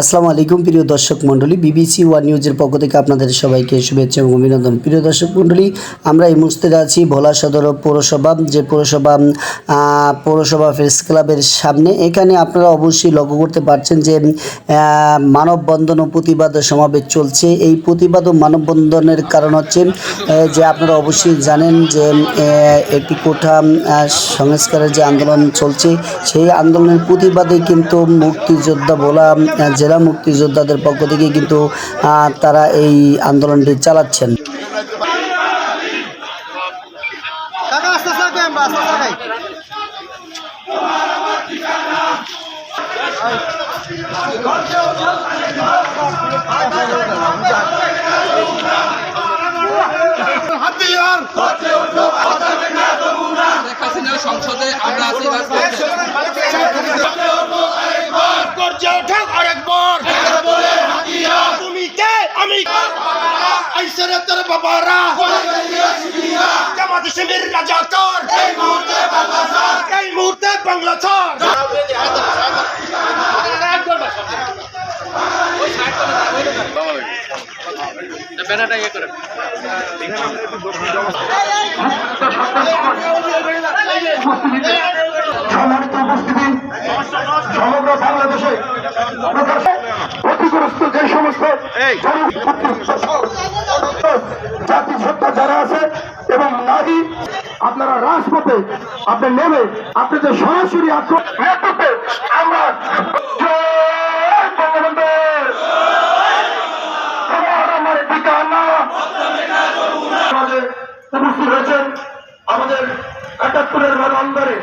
আসসালামু আলাইকুম প্রিয় দর্শক মণ্ডলী বিবিসি ওয়ান নিউজের পক্ষ থেকে আপনাদের সবাইকে শুভেচ্ছা এবং অভিনন্দন। প্রিয় দর্শক মণ্ডলী আমরা এই মুহূর্তে আছি ভোলা সদর পৌরসভা যে পৌরসভা পৌরসভা প্রেস ক্লাবের সামনে। এখানে আপনারা অবশ্যই লক্ষ্য করতে পারছেন যে মানববন্ধন ও প্রতিবাদ সমাবেশ চলছে। এই প্রতিবাদ ও মানববন্ধনের কারণ হচ্ছে যে আপনারা অবশ্যই জানেন যে একটি কোঠা সংস্কারের যে আন্দোলন চলছে সেই আন্দোলনের প্রতিবাদে কিন্তু মুক্তিযোদ্ধা বলা আহ, জেলা মুক্তিযোদ্ধাদের পক্ষ থেকে কিন্তু তারা এই আন্দোলনটি চালাচ্ছেন। সংসদে আমরা আছি আইসে রে তোর বাবারা। জামাত শিবির রাজা তোর। এই মুহূর্তে বাংলা ছাড় ব্যানারটা ইয়ে করে সম্মানিত উপস্থিতি সমগ্র বাংলাদেশে ক্ষতিগ্রস্ত যে সমস্ত জাতিসত্তা যারা আছে এবং নারী আপনারা রাজপথে আপনি নেমে যে সরাসরি আক্রমণে আমরা আমাদের একাত্তরের ভালো অন্তরে